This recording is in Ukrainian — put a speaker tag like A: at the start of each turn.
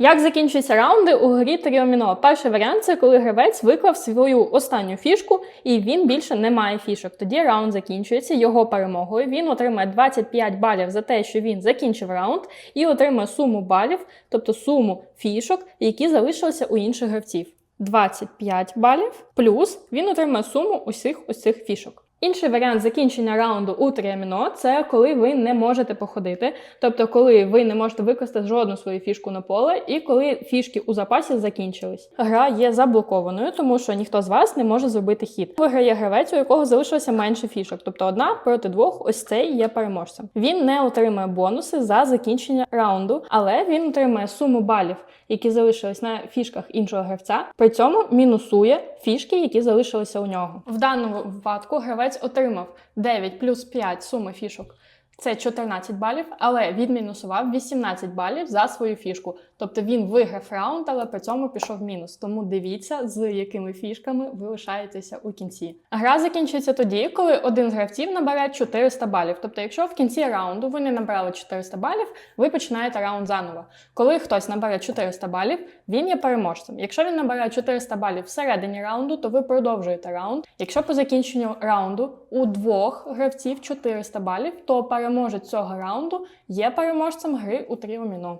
A: Як закінчуються раунди у грі Тріоміно? Перший варіант це коли гравець виклав свою останню фішку і він більше не має фішок. Тоді раунд закінчується його перемогою. Він отримає 25 балів за те, що він закінчив раунд, і отримає суму балів, тобто суму фішок, які залишилися у інших гравців. 25 балів, плюс він отримає суму усіх ось цих фішок. Інший варіант закінчення раунду у тріаміно це коли ви не можете походити, тобто коли ви не можете викласти жодну свою фішку на поле, і коли фішки у запасі закінчились. Гра є заблокованою, тому що ніхто з вас не може зробити хід. Виграє гравець, у якого залишилося менше фішок, тобто одна проти двох, ось цей є переможцем. Він не отримає бонуси за закінчення раунду, але він отримає суму балів, які залишились на фішках іншого гравця. При цьому мінусує фішки, які залишилися у нього. В даному випадку гравець отримав 9 плюс 5 суми фішок. Це 14 балів, але відмінусував 18 балів за свою фішку. Тобто він виграв раунд, але при цьому пішов мінус. Тому дивіться, з якими фішками ви лишаєтеся у кінці. Гра закінчується тоді, коли один з гравців набере 400 балів. Тобто, якщо в кінці раунду ви не набрали 400 балів, ви починаєте раунд заново. Коли хтось набере 400 балів, він є переможцем. Якщо він набере 400 балів всередині раунду, то ви продовжуєте раунд. Якщо по закінченню раунду у двох гравців 400 балів, то переможець цього раунду є переможцем гри у тріоміно.